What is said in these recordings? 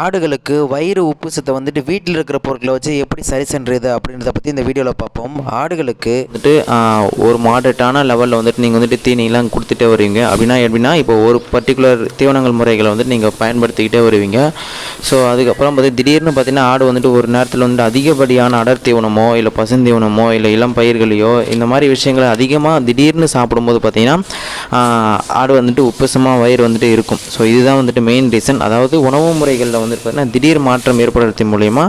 ஆடுகளுக்கு வயிறு உப்பு சத்தை வந்துட்டு வீட்டில் இருக்கிற பொருட்களை வச்சு எப்படி சரி சென்றது அப்படின்றத பற்றி இந்த வீடியோவில் பார்ப்போம். ஆடுகளுக்கு வந்துட்டு ஒரு மாடரேட்டான லெவலில் வந்துட்டு நீங்கள் வந்துட்டு தீனிலாம் கொடுத்துட்டே வருவீங்க. அப்படின்னா எப்படின்னா இப்போ ஒரு பர்டிகுலர் தீவனங்கள் முறைகளை வந்துட்டு நீங்கள் பயன்படுத்திக்கிட்டே வருவீங்க. ஸோ அதுக்கப்புறம் பார்த்து திடீர்னு பார்த்தீங்கன்னா ஆடு வந்துட்டு ஒரு நேரத்தில் வந்துட்டு அதிகப்படியான அடர் தீவனமோ இல்லை பசுந்தீவனமோ இல்லை இளம் பயிர்களையோ இந்த மாதிரி விஷயங்களை அதிகமாக திடீர்னு சாப்பிடும்போது பார்த்தீங்கன்னா ஆடு வந்துட்டு உப்பசமாக வயிறு வந்துட்டு இருக்கும். ஸோ இதுதான் வந்துட்டு மெயின் ரீசன் அதாவது உணவு முறைகள் முறைகளில் வந்துட்டு பார்த்தீங்கன்னா திடீர் மாற்றம் ஏற்படுறது மூலயமா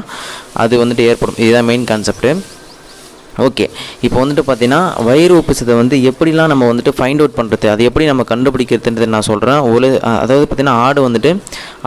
அது வந்துட்டு ஏற்படும். இதுதான் மெயின் கான்செப்ட்டு ஓகே இப்போ வந்துட்டு பார்த்தீங்கன்னா வயிறு உப்புசத்தை வந்து எப்படிலாம் நம்ம வந்துட்டு ஃபைண்ட் அவுட் பண்ணுறது அது எப்படி நம்ம கண்டுபிடிக்கிறதுன்றது நான் சொல்கிறேன் ஒரு அதாவது பார்த்தீங்கன்னா ஆடு வந்துட்டு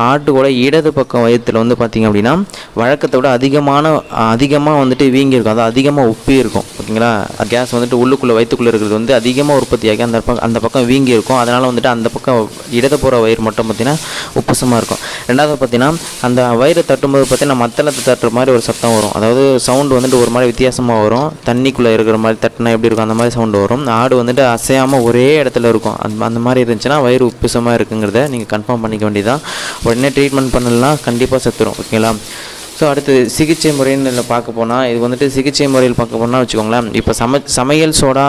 ஆட்டுக்கூட இடது பக்கம் வயிற்றுல வந்து பார்த்திங்க அப்படின்னா வழக்கத்தை விட அதிகமான அதிகமாக வந்துட்டு வீங்கி இருக்கும். அதாவது அதிகமாக உப்பி இருக்கும். ஓகேங்களா? கேஸ் வந்துட்டு உள்ளுக்குள்ளே வயிற்றுக்குள்ளே இருக்கிறது வந்து அதிகமாக உற்பத்தியாகி அந்த பக்கம் அந்த பக்கம் வீங்கி இருக்கும். அதனால் வந்துட்டு அந்த பக்கம் இடது போகிற வயிறு மட்டும் பார்த்திங்கன்னா உப்புசமாக இருக்கும். ரெண்டாவது பார்த்தீங்கன்னா அந்த வயிறு தட்டும்போது பார்த்தீங்கன்னா மத்தளத்தை தட்டுற மாதிரி ஒரு சத்தம் வரும். அதாவது சவுண்டு வந்துட்டு ஒரு மாதிரி வித்தியாசமாக வரும். தண்ணிக்குள்ளே இருக்கிற மாதிரி தட்டினா எப்படி இருக்கும்? அந்த மாதிரி சவுண்டு வரும். ஆடு வந்துட்டு அசையாமல் ஒரே இடத்துல இருக்கும். அந்த அந்த மாதிரி இருந்துச்சுன்னா வயிறு உப்புசமாக இருக்குங்கிறத நீங்கள் கன்ஃபார்ம் பண்ணிக்க வேண்டியதான் உடனே ட்ரீட்மெண்ட் பண்ணலாம் கண்டிப்பாக செத்துரும் ஓகேங்களா ஸோ அடுத்து சிகிச்சை முறைன்னு பார்க்க போனால் இது வந்துட்டு சிகிச்சை முறையில் பார்க்க போனால் வச்சுக்கோங்களேன். இப்போ சம சமையல் சோடா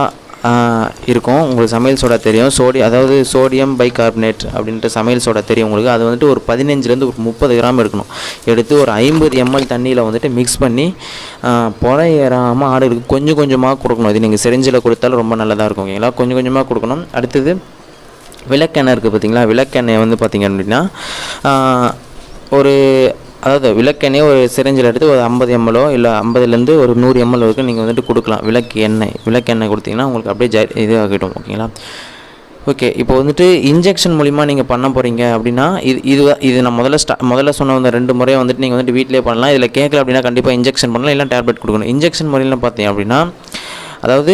இருக்கும். உங்களுக்கு சமையல் சோடா தெரியும். சோடி அதாவது சோடியம் பைகார்பனேட் அப்படின்ட்டு சமையல் சோடா தெரியும் உங்களுக்கு. அது வந்துட்டு ஒரு பதினஞ்சுலேருந்து ஒரு முப்பது கிராம் இருக்கணும் எடுத்து ஒரு ஐம்பது எம்எல் தண்ணியில் வந்துட்டு மிக்ஸ் பண்ணி ஆஹ், ஏறாமல் ஆடுகளுக்கு கொஞ்சம் கொஞ்சமாக கொடுக்கணும். இது நீங்கள் செரிஞ்சில் கொடுத்தாலும் ரொம்ப நல்லதாக இருக்கும். ஓகேங்களா? கொஞ்சம் கொஞ்சமாக கொடுக்கணும். அடுத்தது விளக்கெண்ணெய் இருக்குது பார்த்தீங்களா விளக்கெண்ணெய் வந்து பார்த்தீங்க அப்படின்னா ஒரு அதாவது விளக்கெண்ணெய் ஒரு சிரஞ்சில் எடுத்து ஒரு ஐம்பது எம்எல்ஓ இல்லை ஐம்பதுலேருந்து ஒரு நூறு எம்எல் வரைக்கும் நீங்கள் வந்துட்டு கொடுக்கலாம். விளக்கு எண்ணெய் விளக்கெண்ணெய் கொடுத்தீங்கன்னா உங்களுக்கு அப்படியே ஜ இது ஆகிடும் ஓகேங்களா? ஓகே இப்போ வந்துட்டு இன்ஜெக்ஷன் மூலிமா நீங்கள் பண்ண போகிறீங்க அப்படின்னா இது இது இது நான் முதல்ல ஸ்டா முதல்ல சொன்ன அந்த ரெண்டு முறையை வந்துட்டு நீங்கள் வந்துட்டு வீட்டிலே பண்ணலாம். இதில் கேட்கல அப்படின்னா கண்டிப்பாக இன்ஜெக்ஷன் பண்ணலாம் இல்லை டேப்லெட் கொடுக்கணும். இன்ஜெக்ஷன் முறையில் பார்த்தீங்க அப்படின்னா அதாவது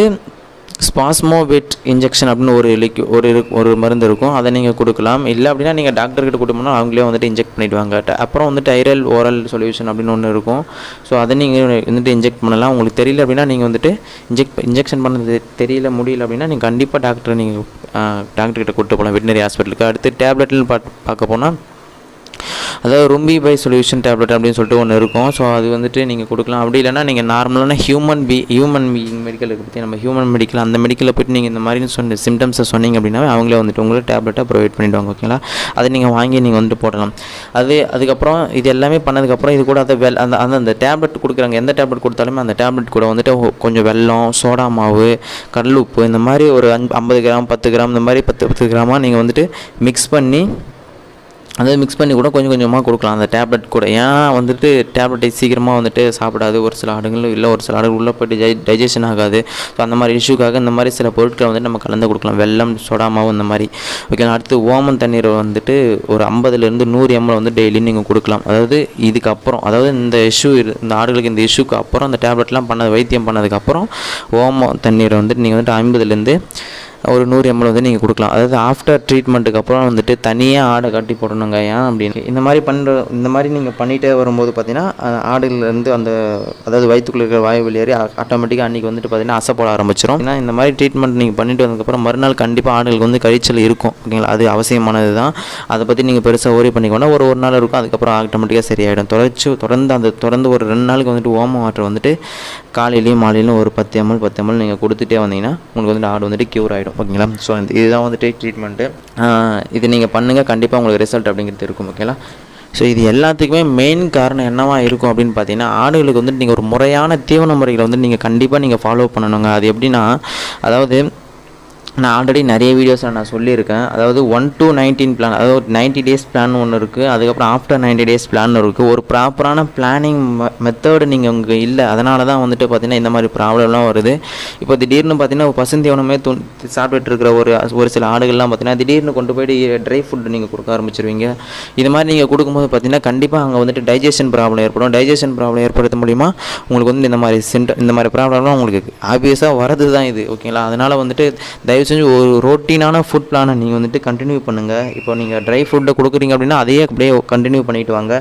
ஸ்பாஸ்மோவிட் இன்ஜெக்ஷன் அப்படின்னு ஒரு லிக்யூ ஒரு இரு- ஒரு மருந்து இருக்கும். அதை நீங்கள் கொடுக்கலாம். இல்லை அப்படின்னா நீங்கள் டாக்டர்கிட்ட கொடுத்தோம்னா அவங்களே வந்துட்டு இன்ஜெக்ட் பண்ணிவிடுவாங்க அப்புறம் வந்துட்டு ஐரல் ஓரல் சொல்யூஷன் அப்படின்னு ஒன்று இருக்கும். ஸோ அதை நீங்கள் வந்துட்டு இன்ஜெக்ட் பண்ணலாம். உங்களுக்கு தெரியல அப்படின்னா நீங்கள் வந்துட்டு இன்ஜெக்ட் இன்ஜெக்ஷன் பண்ணது தெரியல முடியல அப்படின்னா நீங்கள் கண்டிப்பாக டாக்டரை நீங்கள் டாக்டர்கிட்ட கூட்டு போகலாம் வெட்டினரி ஹாஸ்பிட்டலுக்கு அடுத்து டேப்லெட்னு பார்க்க போனால் அதாவது ரும்பி பை சொல்யூஷன் டேப்லெட் அப்படின்னு சொல்லிட்டு ஒன்று இருக்கும். ஸோ அது வந்துட்டு நீங்கள் கொடுக்கலாம். அப்படி இல்லைன்னா நீங்கள் நார்மலான ஹியூமன் பி ஹியூமன் பீயிங் மெடிக்கலுக்கு பற்றி நம்ம ஹியூமன் மெடிக்கல் அந்த மெடிக்கலில் போய்ட்டு நீங்கள் இந்த மாதிரி சொன்ன சிம்டம்ஸை சொன்னீங்க அப்படின்னா அவங்களே வந்துட்டு உங்களுக்கு டேப்லெட்டை ப்ரொவைட் பண்ணிவிடுவாங்க ஓகேங்களா அதை நீங்கள் வாங்கி நீங்கள் வந்துட்டு போடலாம். அது அதுக்கப்புறம் இது எல்லாமே பண்ணதுக்கப்புறம் இது கூட அதை வெல் அந்த அந்த அந்த டேப்லெட் கொடுக்குறாங்க. எந்த டேப்லெட் கொடுத்தாலுமே அந்த டேப்லெட் கூட வந்துட்டு கொஞ்சம் வெல்லம் சோடா மாவு கடல் உப்பு இந்த மாதிரி ஒரு அஞ்சு ஐம்பது கிராம் பத்து கிராம் இந்த மாதிரி பத்து பத்து கிராமாக நீங்கள் வந்துட்டு மிக்ஸ் பண்ணி அதை மிக்ஸ் பண்ணி கூட கொஞ்சம் கொஞ்சமாக கொடுக்கலாம். அந்த டேப்லெட் கூட. ஏன் வந்துட்டு டேப்லெட்டை சீக்கிரமாக வந்துட்டு சாப்பிடாது. ஒரு சில ஆடுகளும் இல்லை ஒரு சில ஆடுகள் உள்ளே போய்ட்டு டை டைஜஷன் ஆகாது. ஸோ அந்த மாதிரி இஷ்யூக்காக இந்த மாதிரி சில பொருட்களை வந்துட்டு நம்ம கலந்து கொடுக்கலாம். வெல்லம் சோடா மாவு இந்த மாதிரி. ஓகே அடுத்து ஓமன் தண்ணீரை வந்துட்டு ஒரு ஐம்பதுலேருந்து நூறு எம்எல் வந்து டெய்லி நீங்கள் கொடுக்கலாம். அதாவது இதுக்கப்புறம் அதாவது இந்த இஷ்யூ இந்த ஆடுகளுக்கு இந்த இஷ்யூக்கு அப்புறம் அந்த டேப்லெட்லாம் பண்ணது வைத்தியம் பண்ணதுக்கப்புறம் ஓமம் தண்ணீரை வந்துட்டு நீங்கள் வந்துட்டு ஐம்பதுலேருந்து ஒரு நூறு எம்எல் வந்து நீங்கள் கொடுக்கலாம். அதாவது ஆஃப்டர் ட்ரீட்மெண்ட்டுக்கு அப்புறம் வந்துட்டு தனியாக ஆடை கட்டி போடணுங்க ஏன் அப்படின்னு. இந்த மாதிரி பண்ணுற இந்த மாதிரி நீங்கள் பண்ணிகிட்டே வரும்போது பார்த்தீங்கன்னா அஹ், ஆடுகள்லேருந்து அந்த அதாவது வயிற்றுக்குள்ள இருக்கிற வாயு வெளியேறி ஆட்டோமேட்டிக்காக அன்றைக்கி வந்துட்டு பார்த்தீங்கன்னா அசைப்பட ஆரம்பிச்சிடும் ஏன்னா இந்த மாதிரி ட்ரீட்மெண்ட் நீங்கள் பண்ணிட்டு வந்ததுக்கப்புறம் மறுநாள் கண்டிப்பாக ஆடுகளுக்கு வந்து கழிச்சல் இருக்கும் ஓகேங்களா? அது அவசியமானது தான் அதை பற்றி நீங்கள் பெருசாக ஓரி பண்ணிக்கோன்னா ஒரு ஒரு நாள் இருக்கும் அதுக்கப்புறம் ஆட்டோமேட்டிக்காக சரியாயிடும். தொடர்ச்சி தொடர்ந்து அந்த தொடர்ந்து ஒரு ரெண்டு நாளுக்கு வந்துட்டு ஓம வாட்டர் வந்துட்டு காலையிலையும் மாலையிலும் ஒரு பத்து எம்எல் பத்து எம்எல் நீங்கள் கொடுத்துட்டே வந்தீங்கன்னா உங்களுக்கு வந்துட்டு ஆடு வந்துட்டு க்யூர் ஆகிடும் ஓகேங்களா ஸோ இந்த இதுதான் வந்துட்டு ட்ரீட்மெண்ட்டு இது நீங்கள் பண்ணுங்கள் கண்டிப்பாக உங்களுக்கு ரிசல்ட் அப்படிங்கிறது இருக்கும் ஓகேங்களா ஸோ இது எல்லாத்துக்குமே மெயின் காரணம் என்னவா இருக்கும் அப்படின்னு பார்த்தீங்கன்னா ஆடுகளுக்கு வந்துட்டு நீங்கள் ஒரு முறையான தீவன முறைகளை வந்து நீங்கள் கண்டிப்பாக நீங்கள் ஃபாலோ பண்ணணுங்க. அது எப்படின்னா அதாவது நான் ஆல்ரெடி நிறைய வீடியோஸில் நான் சொல்லியிருக்கேன். அதாவது ஒன் டூ நைன்டீன் பிளான் அதாவது நைன்ட்டி டேஸ் பிளான் ஒன்று இருக்குது அதுக்கப்புறம் ஆஃப்டர் நைன்ட்டி டேஸ் பிளான் இருக்குது ஒரு ப்ராப்பரான பிளானிங் மெத்தடு நீங்கள் உங்கள் இல்லை. அதனால தான் வந்துட்டு பார்த்திங்கன்னா இந்த மாதிரி ப்ராப்ளம்லாம் வருது. இப்போ திடீர்னு பார்த்தீங்கன்னா பசுந்தீவனமே து சாப்பிட்டுட்டு இருக்கிற ஒரு ஒரு சில ஆடுகள்லாம் பார்த்தீங்கன்னா திடீர்னு கொண்டு போய் ட்ரை ஃபுட் நீங்கள் கொடுக்க ஆரம்பிச்சிருவீங்க. இது மாதிரி நீங்கள் கொடுக்கும்போது பார்த்தீங்கன்னா கண்டிப்பாக அங்கே வந்துட்டு டைஜஷன் ப்ராப்ளம் ஏற்படும். டைஜஷன் ப்ராப்ளம் ஏற்படுத்த மூலிமா உங்களுக்கு வந்து இந்த மாதிரி சிண்ட இந்த மாதிரி ப்ராப்ளம்லாம் உங்களுக்கு ஆப்வியஸாக வரது தான் இது. ஓகேங்களா அதனால் வந்துட்டு தயவு செஞ்சு ஒரு ரொட்டீனான ஃபுட் பிளானை நீங்கள் வந்துட்டு கண்டினியூ பண்ணுங்கள் இப்போ நீங்கள் ட்ரை ஃபுட்டை கொடுக்குறீங்க அப்படின்னா அதையே அப்படியே கண்டினியூ பண்ணிட்டு வாங்க.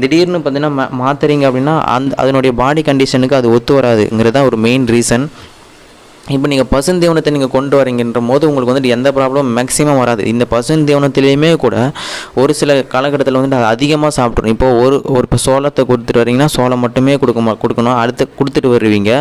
திடீர்னு பார்த்தீங்கன்னா மாத்துறீங்க அப்படின்னா அந்த அதனுடைய பாடி கண்டிஷனுக்கு அது ஒத்து வராதுங்கிறது தான் ஒரு மெயின் ரீசன் இப்போ நீங்கள் பசுந்தீவனத்தை நீங்கள் கொண்டு வரீங்கன்ற போது உங்களுக்கு வந்துட்டு எந்த ப்ராப்ளமும் மேக்ஸிமம் வராது. இந்த பசுந்தீவனத்திலையுமே கூட ஒரு சில காலகட்டத்தில் வந்துட்டு அது அதிகமாக சாப்பிட்ரும் இப்போ ஒரு ஒரு இப்போ சோளத்தை கொடுத்துட்டு வரீங்கன்னா சோளம் மட்டுமே கொடுக்கமா கொடுக்கணும். அடுத்து கொடுத்துட்டு வருவீங்க.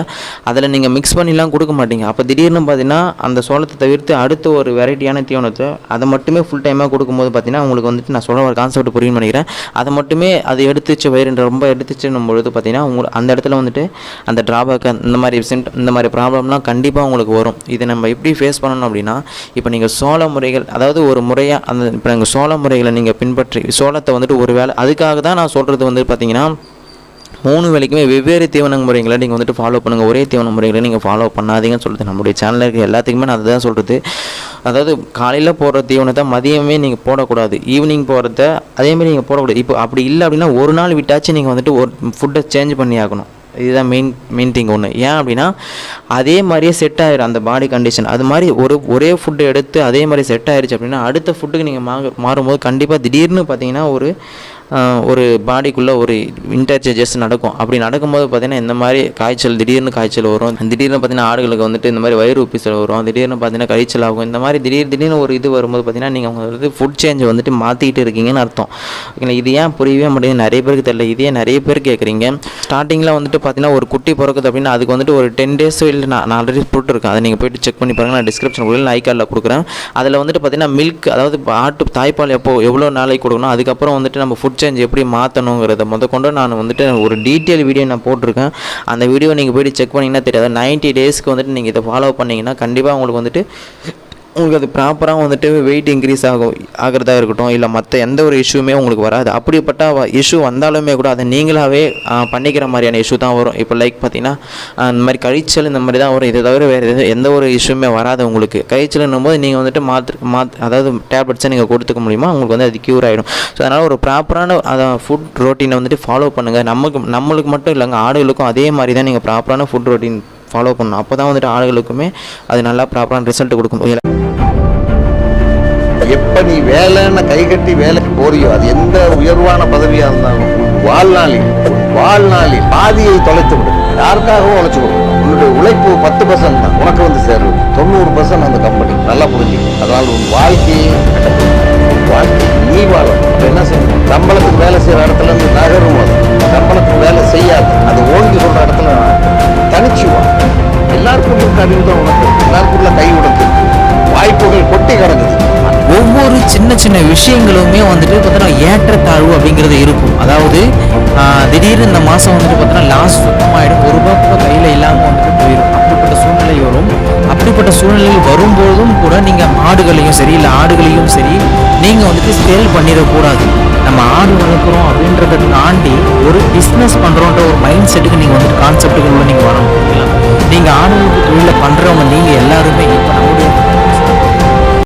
அதில் நீங்கள் மிக்ஸ் பண்ணிலாம் கொடுக்க மாட்டீங்க. அப்போ திடீர்னு பார்த்தீங்கன்னா அந்த சோளத்தை தவிர்த்து அடுத்த ஒரு வெரைட்டியான தீவனத்தை அதை மட்டுமே ஃபுல் டைமாக கொடுக்கும்போது பார்த்தீங்கன்னா உங்களுக்கு வந்துட்டு நான் சொல்ல ஒரு கான்செப்ட் புரியும் நினைக்கிறேன். அதை மட்டுமே அது எடுத்துச்சு வயிறு ரொம்ப எடுத்துச்சுன்னும் பொழுது பார்த்தீங்கன்னா உங்களுக்கு அந்த இடத்துல வந்துட்டு அந்த ட்ராபேக் இந்த மாதிரி சிம்ட் இந்த மாதிரி ப்ராப்ளம்லாம் கண்டிப்பாக உங்களுக்கு வரும். இதை நம்ம எப்படி ஃபேஸ் பண்ணணும் அப்படின்னா இப்போ நீங்கள் சோள முறைகள் அதாவது ஒரு முறையாக அந்த இப்போ நீங்கள் சோள முறைகளை நீங்கள் பின்பற்றி சோளத்தை வந்துட்டு ஒரு வேலை அதுக்காக தான் நான் சொல்கிறது வந்து பார்த்தீங்கன்னா மூணு வேலைக்குமே வெவ்வேறு தீவன முறைகளை நீங்கள் வந்துட்டு ஃபாலோ பண்ணுங்கள் ஒரே தீவன முறைகளை நீங்கள் ஃபாலோ பண்ணாதீங்கன்னு சொல்கிறது நம்முடைய சேனலில் இருக்க. எல்லாத்துக்குமே நான் அதுதான் சொல்கிறது அதாவது காலையில் போடுற தீவனத்தை மதியமே நீங்கள் போடக்கூடாது. ஈவினிங் போகிறத அதேமாதிரி நீங்கள் போடக்கூடாது. இப்போ அப்படி இல்லை அப்படின்னா ஒரு நாள் விட்டாச்சு நீங்கள் வந்துட்டு ஒரு ஃபுட்டை சேஞ்ச் பண்ணி ஆகணும். இதுதான் மெயின் மெயின் திங் ஒன்று ஏன் அப்படின்னா அதே மாதிரியே செட் ஆயிடும் அந்த பாடி கண்டிஷன் அது மாதிரி ஒரு ஒரே ஃபுட்டு எடுத்து அதே மாதிரி செட் ஆயிருச்சு அப்படின்னா அடுத்த ஃபுட்டுக்கு நீங்கள் மாறும்போது கண்டிப்பாக திடீர்னு பார்த்தீங்கன்னா ஒரு ஒரு பாடிக்குள்ளே ஒரு இன்டர்சேஞ்சஸ் நடக்கும். அப்படி நடக்கும்போது பார்த்தீங்கன்னா இந்த மாதிரி காய்ச்சல் திடீர்னு காய்ச்சல் வரும். திடீர்னு பார்த்தீங்கன்னா ஆடுகளுக்கு வந்துட்டு இந்த மாதிரி வயிறு உப்பிசல் வரும். திடீர்னு பார்த்தீங்கன்னா கழிச்சல் ஆகும். இந்த மாதிரி திடீர் திடீர்னு ஒரு இது வரும்போது பார்த்தீங்கன்னா நீங்கள் உங்களுக்கு ஃபுட் சேஞ்ச் வந்துட்டு மாற்றிக்கிட்டு இருக்கீங்கன்னு அர்த்தம். ஓகேங்களா? இது ஏன் புரியவே மாட்டேங்குது? நிறைய பேருக்கு தெரியல. இதே நிறைய பேர் கேட்குறீங்க ஸ்டார்டிங்கில் வந்துட்டு பார்த்தீங்கன்னா ஒரு குட்டி பிறக்குது அப்படின்னா அதுக்கு வந்துட்டு ஒரு டென் டேஸ் இல்லை நான் ஆல்ரெடி போட்டுருக்கேன். அதை நீங்கள் போயிட்டு செக் பண்ணி பாருங்கள் நான் டிஸ்கிரிப்ஷன் உள்ள ஐ கார்டில் கொடுக்குறேன். அதில் வந்துட்டு பார்த்தீங்கன்னா மில்க் அதாவது ஆட்டு தாய்ப்பால் எப்போ எவ்வளோ நாளைக்கு கொடுக்கணும்? அதுக்கப்புறம் வந்துட்டு நம்ம ஃபுட் சேஞ்ச் எப்படி மாற்றணுங்கிறத முத கொண்டு நான் வந்துட்டு ஒரு டீட்டெயில் வீடியோ நான் போட்டிருக்கேன். அந்த வீடியோ நீங்கள் போய்ட்டு செக் பண்ணிங்கன்னா தெரியாது. 90 டேஸ்க்கு வந்துட்டு நீங்கள் இதை ஃபாலோ பண்ணிங்கன்னா கண்டிப்பாக உங்களுக்கு வந்துட்டு உங்களுக்கு அது ப்ராப்பராக வந்துட்டு வெயிட் இன்க்ரீஸ் ஆகும் ஆகிறதா இருக்கட்டும் இல்லை மற்ற எந்த ஒரு இஷ்யூமே உங்களுக்கு வராது. அப்படிப்பட்ட இஷ்யூ வந்தாலுமே கூட அதை நீங்களாகவே பண்ணிக்கிற மாதிரியான இஷ்யூ தான் வரும். இப்போ லைக் பார்த்தீங்கன்னா இந்த மாதிரி கழிச்சல் இந்த மாதிரி தான் வரும். இதை தவிர வேறு எது எந்த ஒரு இஷ்யூமே வராது உங்களுக்கு. கழிச்சல்னும் போது நீங்கள் வந்துட்டு மாற்று மாத் அதாவது டேப்லெட்ஸை நீங்கள் கொடுத்துக்க முடியுமா? உங்களுக்கு வந்து அது க்யூர் ஆகிடும் ஸோ அதனால் ஒரு ப்ராப்பரான அதை ஃபுட் ரொட்டீனை வந்துட்டு ஃபாலோ பண்ணுங்கள் நமக்கு நம்மளுக்கு மட்டும் இல்லைங்க ஆடுகளுக்கும் அதே மாதிரி தான் நீங்கள் ப்ராப்பரான ஃபுட் ரொட்டீன் ஃபாலோ பண்ணணும். அப்போ தான் வந்துட்டு ஆடுகளுக்குமே அது நல்லா ப்ராப்பரான ரிசல்ட் கொடுக்கும். இதுல எப்போ நீ வேலைன்னு கை கட்டி வேலைக்கு போறியோ அது எந்த உயர்வான பதவியாக இருந்தாலும் வாழ்நாளி வாழ்நாளி பாதியை தொலைத்து விடு. யாருக்காகவும் உழைச்சு கொடு உன்னுடைய உழைப்பு பத்து பர்சன்ட் தான். உனக்கு வந்து சேரும். தொண்ணூறு பர்சன்ட் அந்த கம்பெனி நல்லா புரிஞ்சு அதனால் உன் வாழ்க்கையை வாழ்க்கை நீ வாழும் அப்ப என்ன செய்யணும்? சம்பளத்துக்கு வேலை செய்கிற இடத்துல இருந்து நகரும் அது. சம்பளத்துக்கு வேலை செய்யாது. அது ஓங்கி சொல்கிற இடத்துல தனிச்சுவான் எல்லாருக்கும் இருக்க அறிவு தான் உனக்கு. எல்லாருக்குள்ள கை உடத்து சின்ன சின்ன விஷயங்களுமே வந்துட்டு பார்த்தோன்னா ஏற்றத்தாழ்வு அப்படிங்கிறது இருக்கும். அதாவது திடீர்னு இந்த மாதம் வந்துட்டு பார்த்தோன்னா லாஸ் சுத்தமாயிடும். ஒரு ரூபா கூட கையில் இல்லாமல் வந்துட்டு போயிடும் அப்படிப்பட்ட சூழ்நிலை வரும். அப்படிப்பட்ட சூழ்நிலை வரும்போதும் கூட நீங்கள் மாடுகளையும் சரி இல்லை ஆடுகளையும் சரி நீங்கள் வந்துட்டு சேல் பண்ணிடக்கூடாது. நம்ம ஆடு வளர்க்குறோம் அப்படின்றத தாண்டி ஒரு பிஸ்னஸ் பண்ணுறோன்ற ஒரு மைண்ட் செட்டுக்கு நீங்கள் வந்துட்டு கான்செப்ட்டுக்குள்ள நீங்கள் வரணும். நீங்கள் ஆடு தொழிலை பண்ணுறவங்க நீங்கள் எல்லாருமே